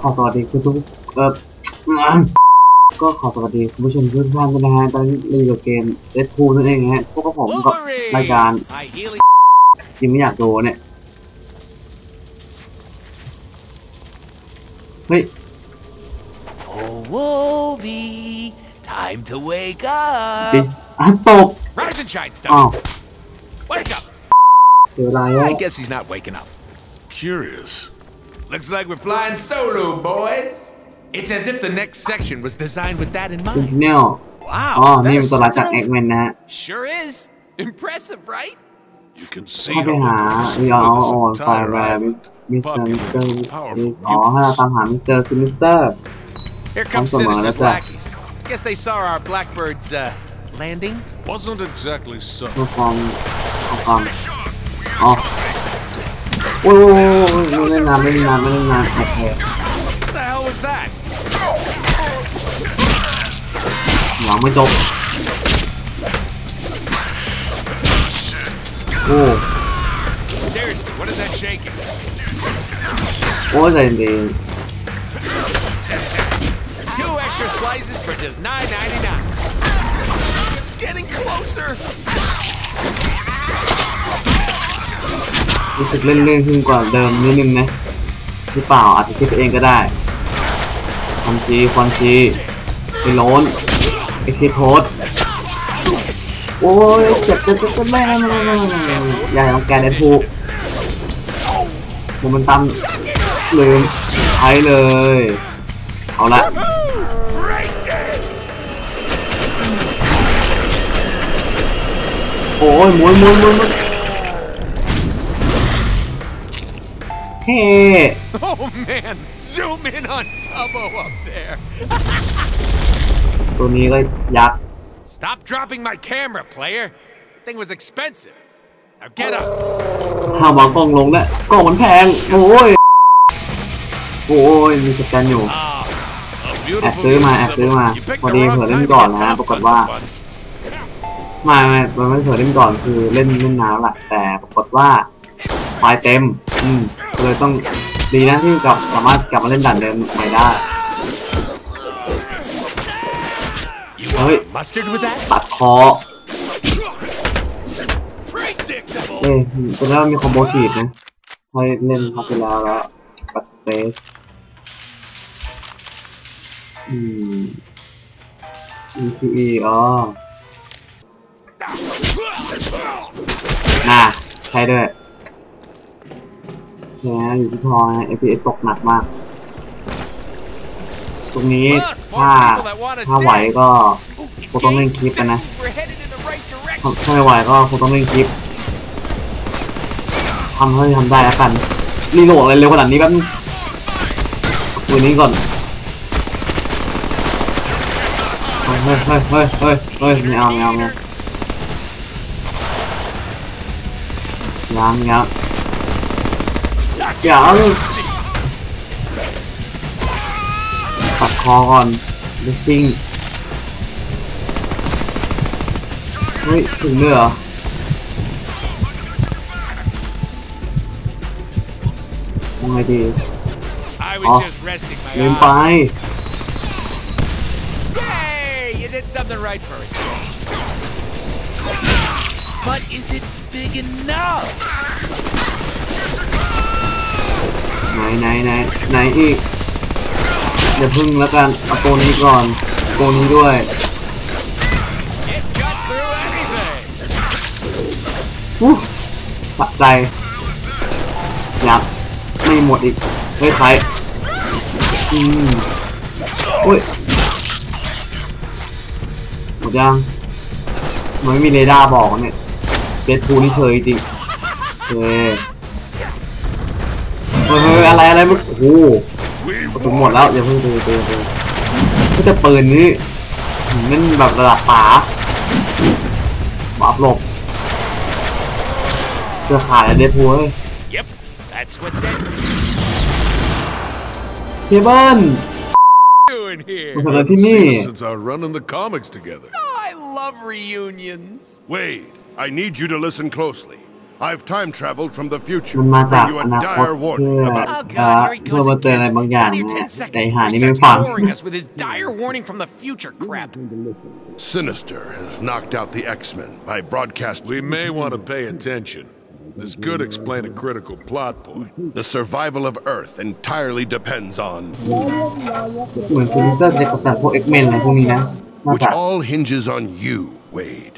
ขอสวัสดีคุณทุกเออก็ขอสวัสดีคุณผู้ชมทุกท่านด้วยนะฮะตอนนี้เราอยู่กับเกมเ e ดพูนั่นเองฮะพวกกับผมกับรายการ I heal จริงไม่อยากดูเนี่ยเฮ้ย Oh, Wolby, time to wake up. ดิสอะตก Rise and shine, อ้าว Stumpy. Wake up. เสียเวลาเยอะ I guess he's not waking up. Curious. Looks like we're flying solo, boys. It's as if the next section was designed with that in mind. No. Wow. Oh, maybe we'll like that win that. Sure is. Impressive, right? You can see how we are all on fire, uh, Mr. Mr. Oh, how about Mr. Mr. Here comes Sinister's uh, lackeys. Guess they saw our Blackbird's uh, landing. Wasn't exactly so. Oh, พื่อความเอาความอ๋อโอ้ยไม่เล่นนานไม่เล่นนานไม่เล่นนานโอเค What the hell was that? หวังไม่จบ โอ้ Seriously, what is that shaking? โอ้ใจเย็น Two extra slices for just $9.99. It's getting closer. รู้สึกเล่นเรื่องขึ้นกว่าเดิมนิดนึงนะหรือเปล่าอาจจะคิดไปเองก็ได้ควันชีควันชีไอ้โลนไอ้คีโทสโอ้ยเจ็บเจ็บเจ็บเจ็บแม่แม่แม่แม่อย่าต้องแกเดนทูโมเมนตัมลืมใช้เลย เอาละโอ้ยมุนมุนมุนมุน เท่ Oh man, zoom in on Tubbo up there. ตัวนี้ก็ยักษ์ Stop dropping my camera, player. Thing was expensive. Now get up. ห้ามวางกล้องลงนะกล้องมันแพง โอ้ย โอ้ย มีสแกนอยู่ Ah, a แอบ beautiful ซื้อมา new แอบซื้อมา symbol. You picked พอ the ดี wrong เผื่อเล่น time to ก่อน get นะ top ปรากฏ fun ว่า fun. ไม่ไม่มันไม่เผื่อเล่นก่อนคือเล่นเล่นนานแล้วแหละแต่ปรากฏว่า ไฟเต็ม อืมก็เลยต้องดีนะที่กลับสามารถกลับมาเล่นด่านเดิมใหม่ได้ You Oi. want mustard with that? ตัดคอเอ้ยตอนแรกมีคอมโบฉีดนะให้เล่นพับไปแล้วแล้วปัดสเปซอืม ECE อ๋อน่ะใช่ด้วย แหมอยู่ที่ทองนะ FPS ตกหนักมาก ตรงนี้ถ้าถ้าไหวก็ Ooh, it คงต้องเล่น gains. คลิปกันนะ That means we're headed in the right ถ้า direction. ถ้าไม่ไหวก็คงต้องเล่นคลิปทำเท่าที่ทำได้แล้วกันรีโหลดอะไรเร็วขนาดนี้แป๊บนึงเอาปืนนี้ก่อนเฮ้ยเฮ้ยเฮ้ยเฮ้ยเฮ้ยเฮ้ยไม่เอาไม่เอาไม่เอายังยัง ยังตัดคอก่อนเดซิ่งเฮ้ย ถึงเลยเหรอ ยังไงดี I was Oh. just resting my ลืมไป eyes. Hey, you did something right for a change. But is it big enough? ไหนไหนไหนไหนอีกเดี๋ยวพึ่งแล้วกันเอาตัวนี้ก่อนตัวนี้ด้วยอู้สะใจยับไม่หมดอีกเฮ้ยใครอืมอุ้ยหมดยังมันไม่มีเรดาร์บอกเนี่ยเดดพูนี่เฉยจริงเฮ้ย เฮ้ยเฮ้ยอะไรอะไรมันโอ้โห We กระสุนหมดแล้วอย่าเพิ่งดูดูดูก็จะปืนนี้นั่นแบบระดับป๋าบาปหลบเครือข่ายอะเดดพูเฮ้ย Yep, that's what they're เคเบิล doing here. มาทำอะไรที่นี่ seen them since our run in the comics together. I love reunions. Wade, I need you to listen closely. I've time traveled from the future มัน to มาจาก bring you อ a นาคต dire เพื่อ warning เอ่ about อ Oh god, here he เพื่อ goes มาเตือนอะไร again. บางอย่าง It's only นะ 10 seconds แต่หา before นี่ he ไม่ starts ฟัง boring us with his dire warning from the future crap. Sinister has knocked out the X-Men by broadcasting We may want to pay attention. This could explain a critical plot point. the survival of Earth entirely depends on เหมือนฟิลิเตอร์จะกำจัดพวกเอ็กเมนอะไรพวกนี้นะน่า which จะ all hinges on you, Wade.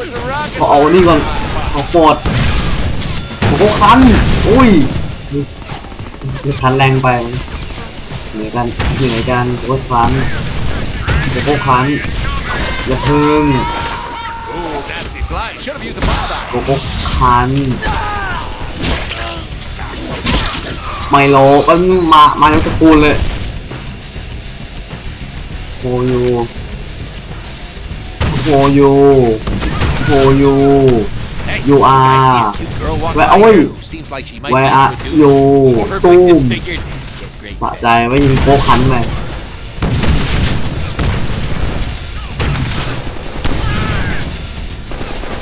was a rocket. ขอเอานี่ก่อนขอโฟดโอ้โหคันอุ้ยคันแรงไปเหมือนกันเหมือนกันโอ้คันโอ้โหคันอย่าเพิ่งโอ้โหคันไมโลก็มามาแล้วตะกูลเลยโฮยูโฮยู โอยู่อ you are where โอ้ย where are ตุ้มสะใจไว้ยิงโคคันไป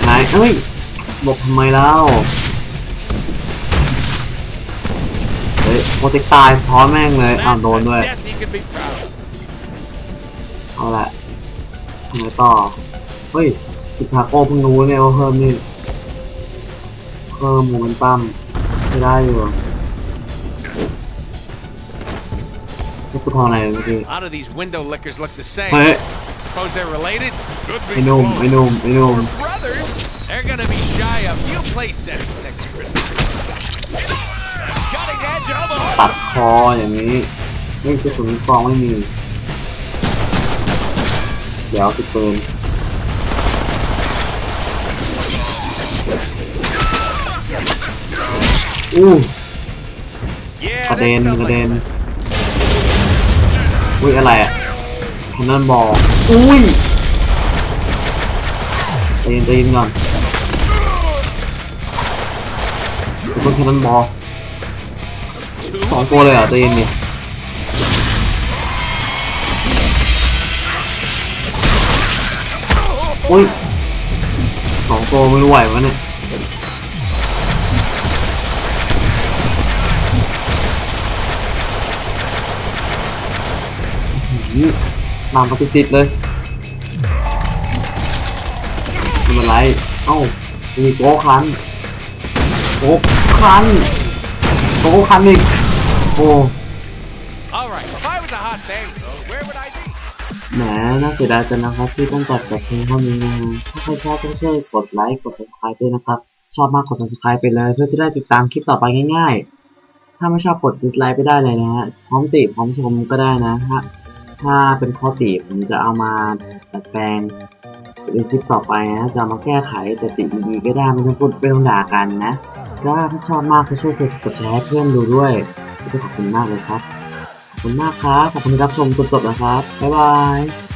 ไหนเอ้ยบอกทำไมแล้วเฮ้ยโปรเจกตายท้อแม่งเลยอ้าวโดนด้วยเอาละทำไมต่อเฮ้ย จิกทาโก้เพิ่งรู้เนี่ยว่าเพิ่มนี่เพิ่มโมเมนตัมใช้ได้อยู่นี่กูทำอะไรเมื่อกี้ A lot of these window lickers look the same. เฮ้ย Suppose they're related? Could ไอ้ be หนุ่ม close. ไอ้หนุ่มไอ้หนุ่ม Brothers? They're gonna be shy a few play sets next Christmas. Cutting edge of ตัด awesome. คออย่างนี้ไม่กระสุนฟองไม่มี เดี๋ยวติดปืน อู้ Yeah, But that then- felt but like a then- lesson. อุ้ยอะไรอะชันนันบอลอุ้ยใจเย็นใจเย็นก่อนเป็นคนชันนันบอล Two สอง of ตัวเลย these เหรอะใจเย็นดิ assholes. อุ้ยสองตัวไม่รู้ไหววะเนี่ย อื้อหือตามมาติดๆเลยไม่เป็นไร เอ้า มีโก้คันโก้คันโก้คันอีก โอ้ All right, if I was a hot bango, where would I be? แหม น่าเสียดายจังนะครับที่ต้องตัดจากเพลงเท่านี้นะฮะถ้าใครชอบต้องช่วยกดไลค์ กด subscribe ด้วยนะครับ ชอบมากกด subscribe ไปเลยเพื่อจะได้ติดตามคลิปต่อไปง่ายๆ ถ้าไม่ชอบกด dislike ไปได้เลยนะฮะ พร้อมติพร้อมชมก็ได้นะถ้า ถ้าเป็นข้อติผมจะเอามาดัดแปลงเป็นคลิปต่อไปนะจะามาแก้ไขแต่ติดีๆก็ได้ไม่ต้องพูดไม่ต้องด่ากันนะก็ถ้าชอบมากก็ช่วยกดแชร์ให้เพื่อนดูด้วยก็จะขอบคุณมากเลยครับขอบคุณมากครับขอบคุณที่รับชมจนจบนะครับบ๊ายบาย